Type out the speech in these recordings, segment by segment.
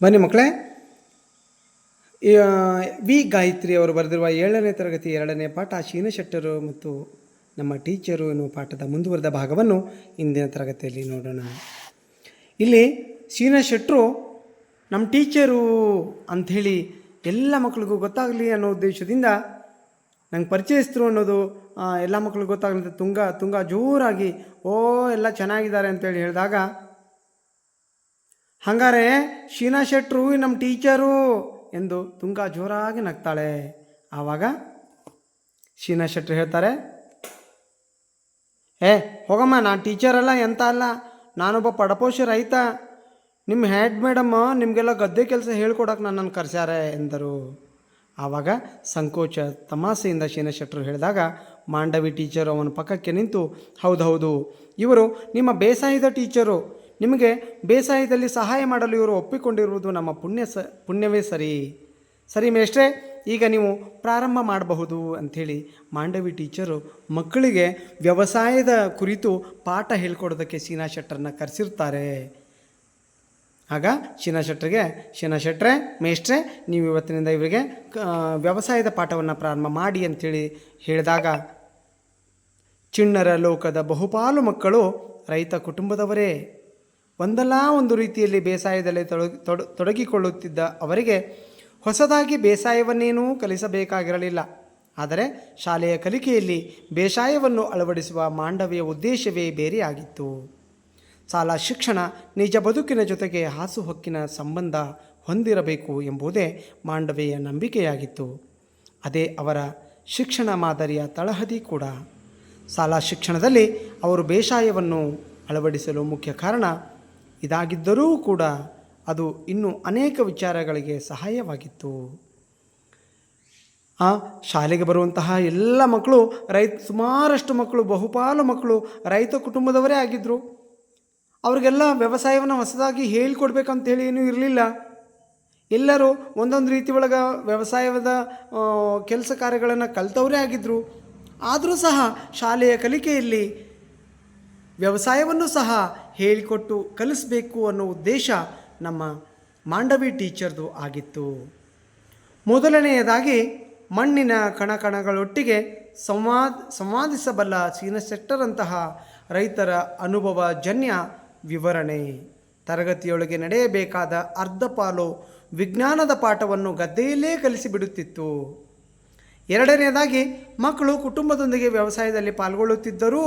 ಬನ್ನಿ ಮಕ್ಕಳೇ. ವಿ ಗಾಯತ್ರಿ ಅವರು ಬರೆದಿರುವ ಏಳನೇ ತರಗತಿ ಎರಡನೇ ಪಾಠ ಶೀನ ಶೆಟ್ಟರು ಮತ್ತು ನಮ್ಮ ಟೀಚರು ಎನ್ನುವ ಪಾಠದ ಮುಂದುವರೆದ ಭಾಗವನ್ನು ಇಂದಿನ ತರಗತಿಯಲ್ಲಿ ನೋಡೋಣ. ಇಲ್ಲಿ ಶೀನ ಶೆಟ್ಟರು ನಮ್ಮ ಟೀಚರು ಅಂಥೇಳಿ ಎಲ್ಲ ಮಕ್ಕಳಿಗೂ ಗೊತ್ತಾಗಲಿ ಅನ್ನೋ ಉದ್ದೇಶದಿಂದ ನಂಗೆ ಪರಿಚಯಿಸ್ತರು ಅನ್ನೋದು ಎಲ್ಲ ಮಕ್ಕಳಿಗೂ ಗೊತ್ತಾಗಲಿ ಅಂತ ತುಂಗ ತುಂಗ ಜೋರಾಗಿ, ಓ, ಎಲ್ಲ ಚೆನ್ನಾಗಿದ್ದಾರೆ ಅಂತೇಳಿ ಹೇಳಿದಾಗ ಹಂಗಾರೆ ಶೀನಾ ಶೆಟ್ರು ನಮ್ಮ ಟೀಚರು ಎಂದು ತುಂಗ ಜೋರಾಗಿ ನಗ್ತಾಳೆ. ಆವಾಗ ಶೀನಾ ಶೆಟ್ರು ಹೇಳ್ತಾರೆ, ಏ, ಹೋಗಮ್ಮ, ನಾನು ಟೀಚರ್ ಅಲ್ಲ, ಎಂತ ಅಲ್ಲ. ನಾನೊಬ್ಬ ಪಡಪೋಷ ರೈತ. ನಿಮ್ಮ ಹೆಡ್ ಮೇಡಮ್ಮ ನಿಮಗೆಲ್ಲ ಗದ್ದೆ ಕೆಲಸ ಹೇಳ್ಕೊಡಕ್ಕೆ ನನ್ನನ್ನು ಕರೆಸ್ಯಾರೆ, ಎಂದರು. ಆವಾಗ ಸಂಕೋಚ ತಮಾಸೆಯಿಂದ ಶೀನಾ ಶೆಟ್ರು ಹೇಳಿದಾಗ ಮಾಂಡವಿ ಟೀಚರು ಅವನ ಪಕ್ಕಕ್ಕೆ ನಿಂತು, ಹೌದು ಹೌದು, ಇವರು ನಿಮ್ಮ ಬೇಸಾಯದ ಟೀಚರು. ನಿಮಗೆ ಬೇಸಾಯದಲ್ಲಿ ಸಹಾಯ ಮಾಡಲು ಇವರು ಒಪ್ಪಿಕೊಂಡಿರುವುದು ನಮ್ಮ ಪುಣ್ಯ ಸ, ಪುಣ್ಯವೇ ಸರಿ. ಸರಿ ಮೇಷ್ಟ್ರೇ, ಈಗ ನೀವು ಪ್ರಾರಂಭ ಮಾಡಬಹುದು ಅಂಥೇಳಿ ಮಾಂಡವಿ ಟೀಚರು ಮಕ್ಕಳಿಗೆ ವ್ಯವಸಾಯದ ಕುರಿತು ಪಾಠ ಹೇಳ್ಕೊಡೋದಕ್ಕೆ ಶೀನಾ ಶೆಟ್ಟರನ್ನ ಕರೆಸಿರ್ತಾರೆ. ಆಗ ಶೀನಾ ಶೆಟ್ಟರಿಗೆ ಶೀನಾ ಶೆಟ್ಟರೆ ಮೇಷ್ಟ್ರೆ, ನೀವು ಇವತ್ತಿನಿಂದ ಇವರಿಗೆ ವ್ಯವಸಾಯದ ಪಾಠವನ್ನು ಪ್ರಾರಂಭ ಮಾಡಿ ಅಂಥೇಳಿ ಹೇಳಿದಾಗ ಚಿಣ್ಣರ ಲೋಕದ ಬಹುಪಾಲು ಮಕ್ಕಳು ರೈತ ಕುಟುಂಬದವರೇ. ಒಂದಲ್ಲ ಒಂದು ರೀತಿಯಲ್ಲಿ ಬೇಸಾಯದಲ್ಲಿ ತೊಡಗಿ ತೊಡ, ತೊಡಗಿಕೊಳ್ಳುತ್ತಿದ್ದ ಅವರಿಗೆ ಹೊಸದಾಗಿ ಬೇಸಾಯವನ್ನೇನೂ ಕಲಿಸಬೇಕಾಗಿರಲಿಲ್ಲ. ಆದರೆ ಶಾಲೆಯ ಕಲಿಕೆಯಲ್ಲಿ ಬೇಸಾಯವನ್ನು ಅಳವಡಿಸುವ ಮಾಂಡವಿಯ ಉದ್ದೇಶವೇ ಬೇರೆಯಾಗಿತ್ತು. ಶಾಲಾ ಶಿಕ್ಷಣ ನಿಜ ಬದುಕಿನ ಜೊತೆಗೆ ಹಾಸುಹೊಕ್ಕಿನ ಸಂಬಂಧ ಹೊಂದಿರಬೇಕು ಎಂಬುದೇ ಮಾಂಡವಿಯ ನಂಬಿಕೆಯಾಗಿತ್ತು. ಅದೇ ಅವರ ಶಿಕ್ಷಣ ಮಾದರಿಯ ತಳಹದಿ ಕೂಡ. ಶಾಲಾ ಶಿಕ್ಷಣದಲ್ಲಿ ಅವರು ಬೇಸಾಯವನ್ನು ಅಳವಡಿಸಲು ಮುಖ್ಯ ಕಾರಣ ಇದಾಗಿದ್ದರೂ ಕೂಡ ಅದು ಇನ್ನೂ ಅನೇಕ ವಿಚಾರಗಳಿಗೆ ಸಹಾಯವಾಗಿತ್ತು. ಆ, ಶಾಲೆಗೆ ಬರುವಂತಹ ಎಲ್ಲ ಮಕ್ಕಳು, ರೈತ, ಸುಮಾರಷ್ಟು ಮಕ್ಕಳು, ಬಹುಪಾಲು ಮಕ್ಕಳು ರೈತ ಕುಟುಂಬದವರೇ ಆಗಿದ್ದರು ಅವ್ರಿಗೆಲ್ಲ ವ್ಯವಸಾಯವನ್ನು ಹೊಸದಾಗಿ ಹೇಳಿಕೊಡ್ಬೇಕಂತೇಳಿ ಏನೂ ಇರಲಿಲ್ಲ. ಎಲ್ಲರೂ ಒಂದೊಂದು ರೀತಿ ಒಳಗೆ ವ್ಯವಸಾಯದ ಕೆಲಸ ಕಾರ್ಯಗಳನ್ನು ಕಲ್ತವರೇ ಆಗಿದ್ದರು ಆದರೂ ಸಹ ಶಾಲೆಯ ಕಲಿಕೆಯಲ್ಲಿ ವ್ಯವಸಾಯವನ್ನು ಸಹ ಹೇಳಿಕೊಟ್ಟು ಕಲಿಸಬೇಕು ಅನ್ನೋ ಉದ್ದೇಶ ನಮ್ಮ ಮಾಂಡವಿ ಟೀಚರ್ದು ಆಗಿತ್ತು. ಮೊದಲನೆಯದಾಗಿ ಮಣ್ಣಿನ ಕಣಕಣಗಳೊಟ್ಟಿಗೆ ಸಂವಾದ, ಸಂವಾದಿಸಬಲ್ಲ ಸೀನಸೆಟ್ಟರಂತಹ ರೈತರ ಅನುಭವ ಜನ್ಯ ವಿವರಣೆ. ತರಗತಿಯೊಳಗೆ ನಡೆಯಬೇಕಾದ ಅರ್ಧ ಪಾಲು ವಿಜ್ಞಾನದ ಪಾಠವನ್ನು ಗದ್ದೆಯಲ್ಲೇ ಕಲಿಸಿಬಿಡುತ್ತಿತ್ತು. ಎರಡನೆಯದಾಗಿ, ಮಕ್ಕಳು ಕುಟುಂಬದೊಂದಿಗೆ ವ್ಯವಸಾಯದಲ್ಲಿ ಪಾಲ್ಗೊಳ್ಳುತ್ತಿದ್ದರೂ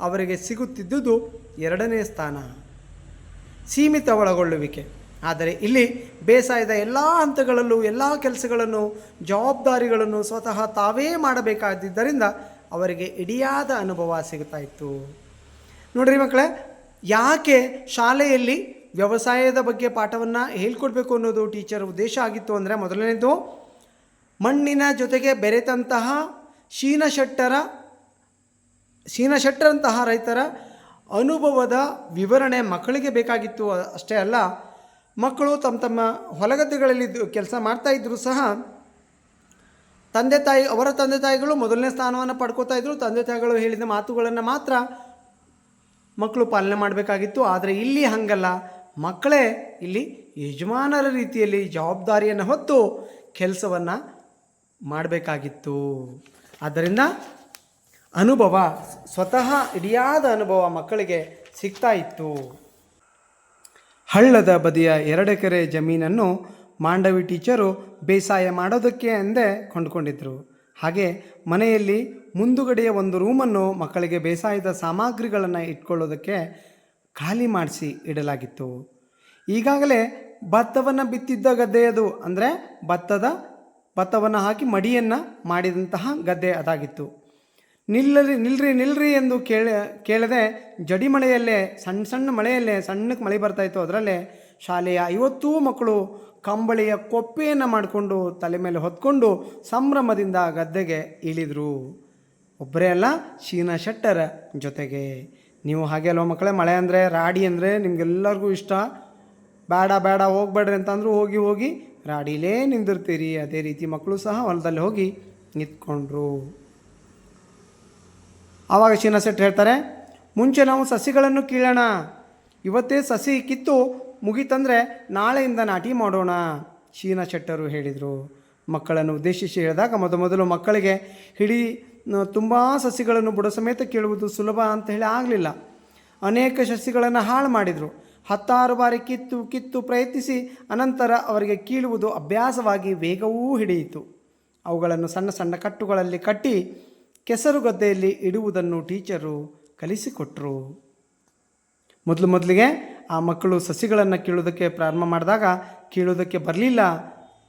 ಅವರಿಗೆ ಸಿಗುತ್ತಿದ್ದುದು ಎರಡನೇ ಸ್ಥಾನ. ಸೀಮಿತ ಒಳಗೊಳ್ಳುವಿಕೆ. ಆದರೆ ಇಲ್ಲಿ ಬೇಸಾಯದ ಎಲ್ಲ ಹಂತಗಳಲ್ಲೂ, ಎಲ್ಲ ಕೆಲಸಗಳನ್ನು, ಜವಾಬ್ದಾರಿಗಳನ್ನು ಸ್ವತಃ ತಾವೇ ಮಾಡಬೇಕಾದಿದ್ದರಿಂದ ಅವರಿಗೆ ಇಡಿಯಾದ ಅನುಭವ ಸಿಗುತ್ತಾ ಇತ್ತು. ನೋಡ್ರಿ ಮಕ್ಕಳೇ, ಯಾಕೆ ಶಾಲೆಯಲ್ಲಿ ವ್ಯವಸಾಯದ ಬಗ್ಗೆ ಪಾಠವನ್ನು ಹೇಳ್ಕೊಡ್ಬೇಕು ಅನ್ನೋದು ಟೀಚರ್ ಉದ್ದೇಶ ಆಗಿತ್ತು ಅಂದರೆ ಮೊದಲನೇದು ಮಣ್ಣಿನ ಜೊತೆಗೆ ಬೆರೆತಂತಹ ಶೀನಶೆಟ್ಟರ, ಶೀನಶೆಟ್ಟರಂತಹ ರೈತರ ಅನುಭವದ ವಿವರಣೆ ಮಕ್ಕಳಿಗೆ ಬೇಕಾಗಿತ್ತು ಅಷ್ಟೇ ಅಲ್ಲ, ಮಕ್ಕಳು ತಮ್ಮ ತಮ್ಮ ಹೊಲಗದ್ದೆಗಳಲ್ಲಿ ಕೆಲಸ ಮಾಡ್ತಾ ಇದ್ದರೂ ಸಹ ತಂದೆ ತಾಯಿ, ಅವರ ತಂದೆ ತಾಯಿಗಳು ಮೊದಲನೇ ಸ್ಥಾನವನ್ನು ಪಡ್ಕೋತಾ ಇದ್ದರು ತಂದೆ ತಾಯಿಗಳು ಹೇಳಿದ ಮಾತುಗಳನ್ನು ಮಾತ್ರ ಮಕ್ಕಳು ಪಾಲನೆ ಮಾಡಬೇಕಾಗಿತ್ತು. ಆದರೆ ಇಲ್ಲಿ ಹಾಗಲ್ಲ. ಮಕ್ಕಳೇ ಇಲ್ಲಿ ಯಜಮಾನರ ರೀತಿಯಲ್ಲಿ ಜವಾಬ್ದಾರಿಯನ್ನು ಹೊತ್ತು ಕೆಲಸವನ್ನು ಮಾಡಬೇಕಾಗಿತ್ತು. ಆದ್ದರಿಂದ ಅನುಭವ, ಸ್ವತಃ ಇಡಿಯಾದ ಅನುಭವ ಮಕ್ಕಳಿಗೆ ಸಿಗ್ತಾ ಇತ್ತು. ಹಳ್ಳದ ಬದಿಯ ಎರಡೆಕರೆ ಜಮೀನನ್ನು ಮಾಂಡವಿ ಟೀಚರು ಬೇಸಾಯ ಮಾಡೋದಕ್ಕೆ ಎಂದೇ ಕೊಂಡುಕೊಂಡಿದ್ದರು ಹಾಗೆ ಮನೆಯಲ್ಲಿ ಮುಂದುಗಡೆಯ ಒಂದು ರೂಮನ್ನು ಮಕ್ಕಳಿಗೆ ಬೇಸಾಯದ ಸಾಮಗ್ರಿಗಳನ್ನು ಇಟ್ಕೊಳ್ಳೋದಕ್ಕೆ ಖಾಲಿ ಮಾಡಿಸಿ ಇಡಲಾಗಿತ್ತು. ಈಗಾಗಲೇ ಭತ್ತವನ್ನು ಬಿತ್ತಿದ್ದ ಗದ್ದೆಯದು ಅಂದರೆ ಭತ್ತದ ಭತ್ತವನ್ನು ಹಾಕಿ ಮಡಿಯನ್ನು ಮಾಡಿದಂತಹ ಗದ್ದೆ ಅದಾಗಿತ್ತು. ನಿಲ್ಲರಿ, ನಿಲ್ರಿ ನಿಲ್ರಿ ಎಂದು ಕೇಳ, ಕೇಳದೆ ಜಡಿ ಮಳೆಯಲ್ಲೇ ಸಣ್ಣ ಸಣ್ಣ ಮಳೆಯಲ್ಲೇ ಸಣ್ಣಕ್ಕೆ ಮಳೆ ಬರ್ತಾಯಿತ್ತು ಅದರಲ್ಲೇ ಶಾಲೆಯ ಐವತ್ತೂ ಮಕ್ಕಳು ಕಂಬಳಿಯ ಕೊಪ್ಪೆಯನ್ನು ಮಾಡಿಕೊಂಡು ತಲೆ ಮೇಲೆ ಹೊತ್ಕೊಂಡು ಸಂಭ್ರಮದಿಂದ ಗದ್ದೆಗೆ ಇಳಿದರು. ಒಬ್ಬರೇ ಅಲ್ಲ, ಶೀನಾ ಶೆಟ್ಟರ ಜೊತೆಗೆ. ನೀವು ಹಾಗೆ ಅಲ್ವ ಮಕ್ಕಳೇ? ಮಳೆ ಅಂದರೆ ರಾಡಿ ಅಂದರೆ ನಿಮಗೆಲ್ಲರಿಗೂ ಇಷ್ಟ. ಬೇಡ ಬೇಡ, ಹೋಗ್ಬೇಡ್ರಿ ಅಂತಂದ್ರು ಹೋಗಿ ಹೋಗಿ ರಾಡಿಲೇ ನಿಂದಿರ್ತೀರಿ. ಅದೇ ರೀತಿ ಮಕ್ಕಳು ಸಹ ಹೊಲದಲ್ಲಿ ಹೋಗಿ ನಿಂತ್ಕೊಂಡ್ರು. ಆವಾಗ ಶೆಟ್ಟಿ ಹೇಳ್ತಾರೆ, ಮುಂಚೆ ನಾವು ಸಸಿಗಳನ್ನು ಕೀಳೋಣ. ಇವತ್ತೇ ಸಸಿ ಕಿತ್ತು ಮುಗೀತಂದರೆ ನಾಳೆಯಿಂದ ನಾಟಿ ಮಾಡೋಣ. ಶೀನಾ ಶೆಟ್ಟರು ಹೇಳಿದರು. ಮಕ್ಕಳನ್ನು ಉದ್ದೇಶಿಸಿ ಹೇಳಿದಾಗ ಮೊದಮೊದಲು ಮಕ್ಕಳಿಗೆ, ಹಿಡಿ ತುಂಬ ಸಸಿಗಳನ್ನು ಬುಡ ಸಮೇತ ಕೇಳುವುದು ಸುಲಭ ಅಂತ ಹೇಳಿ ಆಗಲಿಲ್ಲ. ಅನೇಕ ಸಸಿಗಳನ್ನು ಹಾಳು ಮಾಡಿದರು. ಹತ್ತಾರು ಬಾರಿ ಕಿತ್ತು ಕಿತ್ತು ಪ್ರಯತ್ನಿಸಿ ಅನಂತರ ಅವರಿಗೆ ಕೀಳುವುದು ಅಭ್ಯಾಸವಾಗಿ ವೇಗವೂ ಹಿಡಿಯಿತು. ಅವುಗಳನ್ನು ಸಣ್ಣ ಸಣ್ಣ ಕಟ್ಟುಗಳಲ್ಲಿ ಕಟ್ಟಿ ಕೆಸರು ಗದ್ದೆಯಲ್ಲಿ ಇಡುವುದನ್ನು ಟೀಚರು ಕಲಿಸಿಕೊಟ್ರು. ಮೊದಲು ಮೊದಲಿಗೆ ಆ ಮಕ್ಕಳು ಸಸಿಗಳನ್ನು ಕೀಳೋದಕ್ಕೆ ಪ್ರಾರಂಭ ಮಾಡಿದಾಗ ಕೀಳೋದಕ್ಕೆ ಬರಲಿಲ್ಲ.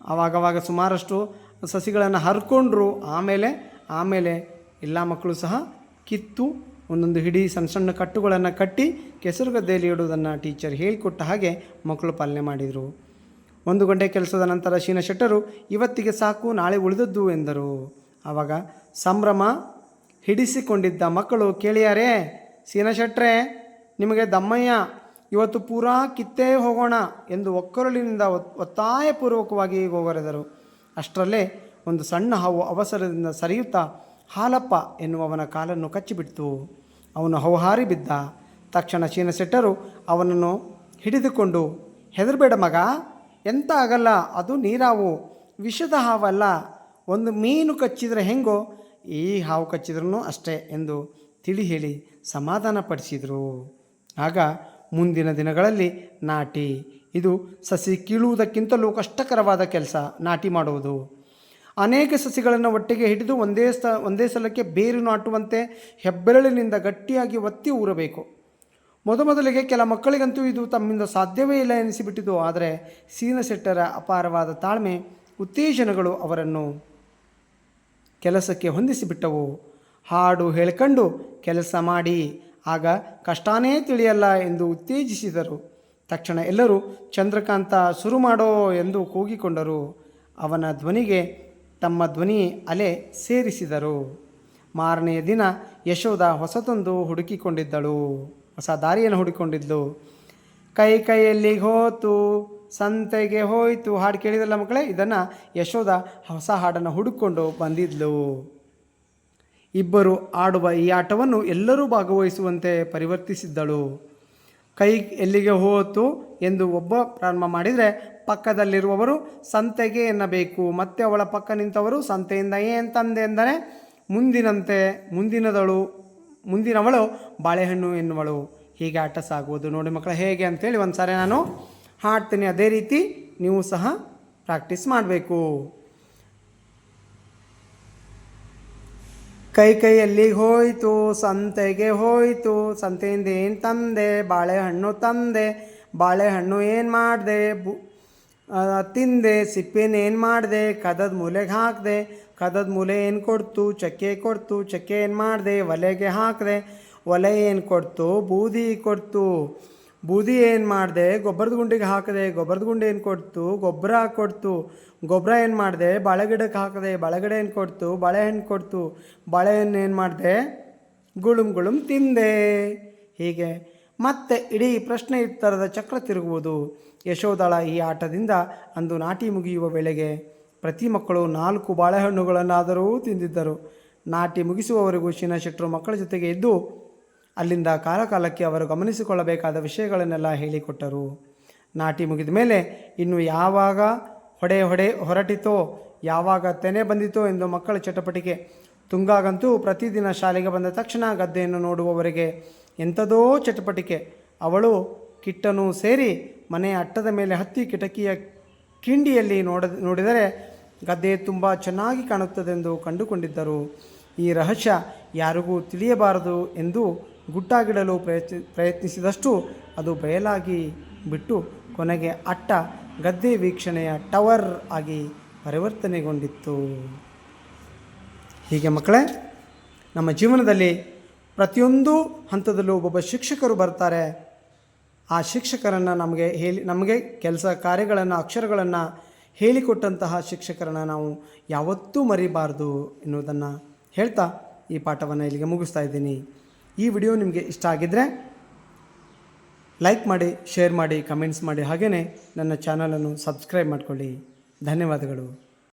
ಆವಾಗವಾಗ ಸುಮಾರಷ್ಟು ಸಸಿಗಳನ್ನು ಹರ್ಕೊಂಡ್ರು. ಆಮೇಲೆ ಆಮೇಲೆ ಎಲ್ಲ ಮಕ್ಕಳು ಸಹ ಕಿತ್ತು ಒಂದೊಂದು ಹಿಡಿ ಸಣ್ಣ ಸಣ್ಣ ಕಟ್ಟುಗಳನ್ನು ಕಟ್ಟಿ ಕೆಸರು ಗದ್ದೆಯಲ್ಲಿ ಇಡುವುದನ್ನು ಟೀಚರ್ ಹೇಳಿಕೊಟ್ಟ ಹಾಗೆ ಮಕ್ಕಳು ಪಾಲನೆ ಮಾಡಿದರು. ಒಂದು ಗಂಟೆ ಕೆಲಸದ ನಂತರ ಶೀನ ಶೆಟ್ಟರು, ಇವತ್ತಿಗೆ ಸಾಕು, ನಾಳೆ ಉಳಿದದ್ದು ಎಂದರು. ಆವಾಗ ಸಂಭ್ರಮ ಹಿಡಿಸಿಕೊಂಡಿದ್ದ ಮಕ್ಕಳು, ಕೇಳಿಯಾರೇ, ಶೀನ ಶೆಟ್ರೆ, ನಿಮಗೆ ದಮ್ಮಯ್ಯ, ಇವತ್ತು ಪೂರಾ ಕಿತ್ತೇ ಹೋಗೋಣ ಎಂದು ಒಕ್ಕರಲಿನಿಂದ ಒತ್- ಒತ್ತಾಯಪೂರ್ವಕವಾಗಿ ಹೋಗರೆದರು. ಅಷ್ಟರಲ್ಲೇ ಒಂದು ಸಣ್ಣ ಹಾವು ಅವಸರದಿಂದ ಸರಿಯುತ್ತಾ ಹಾಲಪ್ಪ ಎನ್ನುವವನ ಕಾಲನ್ನು ಕಚ್ಚಿಬಿಡ್ತು ಅವನು ಹೌಹಾರಿ ಬಿದ್ದ. ತಕ್ಷಣ ಶೀನಶೆಟ್ಟರು ಅವನನ್ನು ಹಿಡಿದುಕೊಂಡು, ಹೆದರಬೇಡ ಮಗ ಎಂತ ಆಗಲ್ಲ ಅದು ನೀರಾವು, ವಿಷದ ಹಾವಲ್ಲ, ಒಂದು ಮೀನು ಕಚ್ಚಿದರೆ ಹೆಂಗೋ? ಈ ಹಾವು ಕಚ್ಚಿದ್ರೂ ಅಷ್ಟೇ, ಎಂದು ತಿಳಿ ಹೇಳಿ ಸಮಾಧಾನಪಡಿಸಿದರು ಆಗ ಮುಂದಿನ ದಿನಗಳಲ್ಲಿ ನಾಟಿ, ಇದು ಸಸಿ ಕೀಳುವುದಕ್ಕಿಂತಲೂ ಕಷ್ಟಕರವಾದ ಕೆಲಸ ನಾಟಿ ಮಾಡುವುದು. ಅನೇಕ ಸಸಿಗಳನ್ನು ಒಟ್ಟಿಗೆ ಹಿಡಿದು ಒಂದೇ ಸ, ಒಂದೇ ಸಲಕ್ಕೆ ಬೇರು ನಾಟುವಂತೆ ಹೆಬ್ಬೆರಳಿನಿಂದ ಗಟ್ಟಿಯಾಗಿ ಒತ್ತಿ ಊರಬೇಕು. ಮೊದಮೊದಲಿಗೆ ಕೆಲ ಮಕ್ಕಳಿಗಂತೂ ಇದು ತಮ್ಮಿಂದ ಸಾಧ್ಯವೇ ಇಲ್ಲ ಎನಿಸಿಬಿಟ್ಟಿತು. ಆದರೆ ಸೀನಸೆಟ್ಟರ ಅಪಾರವಾದ ತಾಳ್ಮೆ, ಉತ್ತೇಜನಗಳು ಅವರನ್ನು ಕೆಲಸಕ್ಕೆ ಹೊಂದಿಸಿಬಿಟ್ಟವು. ಹಾಡು ಹೇಳ್ಕೊಂಡು ಕೆಲಸ ಮಾಡಿ, ಆಗ ಕಷ್ಟಾನೇ ತಿಳಿಯಲ್ಲ ಎಂದು ಉತ್ತೇಜಿಸಿದರು. ತಕ್ಷಣ ಎಲ್ಲರೂ, ಚಂದ್ರಕಾಂತ ಶುರು ಮಾಡೋ ಎಂದು ಕೂಗಿಕೊಂಡರು. ಅವನ ಧ್ವನಿಗೆ ತಮ್ಮ ಧ್ವನಿ ಅಲೆ ಸೇರಿಸಿದರು. ಮಾರನೆಯ ದಿನ ಯಶೋಧ ಹೊಸತೊಂದು ಹುಡುಕಿಕೊಂಡಿದ್ದಳು. ಹೊಸ ದಾರಿಯನ್ನು ಹುಡುಕಿಕೊಂಡಿದ್ಲು. ಕೈ ಕೈಯಲ್ಲಿ ಹೋತು, ಸಂತೆಗೆ ಹೋಯಿತು. ಹಾಡು ಕೇಳಿದಲ್ಲ ಮಕ್ಕಳೇ, ಇದನ್ನು ಯಶೋಧ ಹೊಸ ಹಾಡನ್ನು ಹುಡುಕೊಂಡು ಬಂದಿದ್ಲು. ಇಬ್ಬರು ಆಡುವ ಈ ಆಟವನ್ನು ಎಲ್ಲರೂ ಭಾಗವಹಿಸುವಂತೆ ಪರಿವರ್ತಿಸಿದ್ದಳು. ಕೈ ಎಲ್ಲಿಗೆ ಹೋತು ಎಂದು ಒಬ್ಬ ಪ್ರಾರಂಭ ಮಾಡಿದರೆ ಪಕ್ಕದಲ್ಲಿರುವವರು ಸಂತೆಗೆ ಎನ್ನಬೇಕು. ಮತ್ತೆ ಅವಳ ಪಕ್ಕ ನಿಂತವರು ಸಂತೆಯಿಂದ ಏನು ತಂದೆ ಎಂದರೆ ಮುಂದಿನಂತೆ ಮುಂದಿನದಳು, ಮುಂದಿನವಳು ಬಾಳೆಹಣ್ಣು ಎನ್ನುವಳು. ಹೀಗೆ ಆಟ ಸಾಗುವುದು. ನೋಡಿ ಮಕ್ಕಳ, ಹೇಗೆ ಅಂತೇಳಿ ಒಂದು ಸಾರಿ ನಾನು ಹಾಡ್ತೀನಿ. ಅದೇ ರೀತಿ ನೀವು ಸಹ ಪ್ರಾಕ್ಟೀಸ್ ಮಾಡಬೇಕು. ಕೈ ಕೈಯಲ್ಲಿ ಹೋಯಿತು, ಸಂತೆಗೆ ಹೋಯಿತು. ಸಂತೆಯಿಂದ ಏನು ತಂದೆ? ಬಾಳೆಹಣ್ಣು ತಂದೆ. ಬಾಳೆಹಣ್ಣು ಏನು ಮಾಡಿದೆ? ಬು ತಿಂದೆ, ಸಿಪ್ಪೆನ ಏನು ಮಾಡಿದೆ, ಕದದ ಮೂಲೆಗೆ ಹಾಕಿದೆ. ಕದದ ಮೂಲೆ ಏನು ಕೊಡ್ತು, ಚಕ್ಕೆ ಕೊಡ್ತು, ಚಕ್ಕೆ ಏನು ಮಾಡಿದೆ, ಒಲೆಗೆ ಹಾಕಿದೆ. ಒಲೆ ಏನು ಕೊಡ್ತು, ಬೂದಿ ಕೊಡ್ತು. ಬೂದಿ ಏನು ಮಾಡಿದೆ, ಗೊಬ್ಬರದ ಗುಂಡಿಗೆ ಹಾಕಿದೆ. ಗೊಬ್ಬರದ ಗುಂಡಿ ಏನು ಕೊಡ್ತು ಗೊಬ್ಬರ ಕೊಡ್ತು. ಗೊಬ್ಬರ ಏನು ಮಾಡಿದೆ ಬಾಳೆಗಿಡಕ್ಕೆ ಹಾಕಿದೆ. ಬಾಳೆಗಿಡ ಏನು ಕೊಡ್ತು ಬಾಳೆಹಣ್ಣು ಕೊಡ್ತು. ಬಾಳೆಹಣ್ಣು ಏನು ಮಾಡಿದೆ ಗುಳುಮ್ ಗುಳುಮ್ ತಿಂದೆ. ಹೀಗೆ. ಮತ್ತೆ ಇಡೀ ಪ್ರಶ್ನೆ ಉತ್ತರದ ಚಕ್ರ ತಿರುಗುವುದು. ಯಶೋದಳ ಈ ಆಟದಿಂದ ಅಂದು ನಾಟಿ ಮುಗಿಯುವ ವೇಳೆಗೆ ಪ್ರತಿ ಮಕ್ಕಳು ನಾಲ್ಕು ಬಾಳೆಹಣ್ಣುಗಳನ್ನಾದರೂ ತಿಂದಿದ್ದರು. ನಾಟಿ ಮುಗಿಸುವವರೆಗೂ ಶೆಟ್ಟರು ಮಕ್ಕಳ ಜೊತೆಗೆ ಇದ್ದು ಅಲ್ಲಿಂದ ಕಾಲಕಾಲಕ್ಕೆ ಅವರು ಗಮನಿಸಿಕೊಳ್ಳಬೇಕಾದ ವಿಷಯಗಳನ್ನೆಲ್ಲ ಹೇಳಿಕೊಟ್ಟರು. ನಾಟಿ ಮುಗಿದ ಮೇಲೆ ಇನ್ನು ಯಾವಾಗ ಹೊಡೆ ಹೊಡೆ ಹೊರಟಿತೋ, ಯಾವಾಗ ತೆನೆ ಬಂದಿತೋ ಎಂದು ಮಕ್ಕಳ ಚಟಪಟಿಕೆ ತುಂಗಾಗಂತೂ ಪ್ರತಿದಿನ ಶಾಲೆಗೆ ಬಂದ ತಕ್ಷಣ ಗದ್ದೆಯನ್ನು ನೋಡುವವರೆಗೆ ಎಂಥದೋ ಚಟಪಟಿಕೆ. ಅವಳು ಕಿಟ್ಟನು ಸೇರಿ ಮನೆಯ ಅಟ್ಟದ ಮೇಲೆ ಹತ್ತಿ ಕಿಟಕಿಯ ಕಿಂಡಿಯಲ್ಲಿ ನೋಡ, ನೋಡಿದರೆ ಗದ್ದೆ ತುಂಬ ಚೆನ್ನಾಗಿ ಕಾಣುತ್ತದೆಂದು ಕಂಡುಕೊಂಡಿದ್ದರು. ಈ ರಹಸ್ಯ ಯಾರಿಗೂ ತಿಳಿಯಬಾರದು ಎಂದು ಗುಟ್ಟಾಗಿಡಲು ಪ್ರಯತ್ನ, ಪ್ರಯತ್ನಿಸಿದಷ್ಟು ಅದು ಬಯಲಾಗಿ ಬಿಟ್ಟು ಕೊನೆಗೆ ಅಟ್ಟ ಗದ್ದೆ ವೀಕ್ಷಣೆಯ ಟವರ್ ಆಗಿ ಪರಿವರ್ತನೆಗೊಂಡಿತ್ತು. ಹೀಗೆ ಮಕ್ಕಳೇ, ನಮ್ಮ ಜೀವನದಲ್ಲಿ ಪ್ರತಿಯೊಂದು ಹಂತದಲ್ಲೂ ಒಬ್ಬೊಬ್ಬ ಶಿಕ್ಷಕರು ಬರ್ತಾರೆ. ಆ ಶಿಕ್ಷಕರನ್ನು ನಮಗೆ ಹೇಳಿ, ನಮಗೆ ಕೆಲಸ ಕಾರ್ಯಗಳನ್ನು, ಅಕ್ಷರಗಳನ್ನು ಹೇಳಿಕೊಟ್ಟಂತಹ ಶಿಕ್ಷಕರನ್ನು ನಾವು ಯಾವತ್ತೂ ಮರಿಬಾರ್ದು ಎನ್ನುವುದನ್ನು ಹೇಳ್ತಾ ಈ ಪಾಠವನ್ನು ಇಲ್ಲಿಗೆ ಮುಗಿಸ್ತಾ ಇದ್ದೀನಿ. ಈ ವಿಡಿಯೋ ನಿಮಗೆ ಇಷ್ಟ ಆಗಿದ್ದರೆ ಲೈಕ್ ಮಾಡಿ, ಶೇರ್ ಮಾಡಿ, ಕಮೆಂಟ್ಸ್ ಮಾಡಿ ಹಾಗೆಯೇ ನನ್ನ ಚಾನಲನ್ನು ಸಬ್ಸ್ಕ್ರೈಬ್ ಮಾಡಿಕೊಳ್ಳಿ. ಧನ್ಯವಾದಗಳು.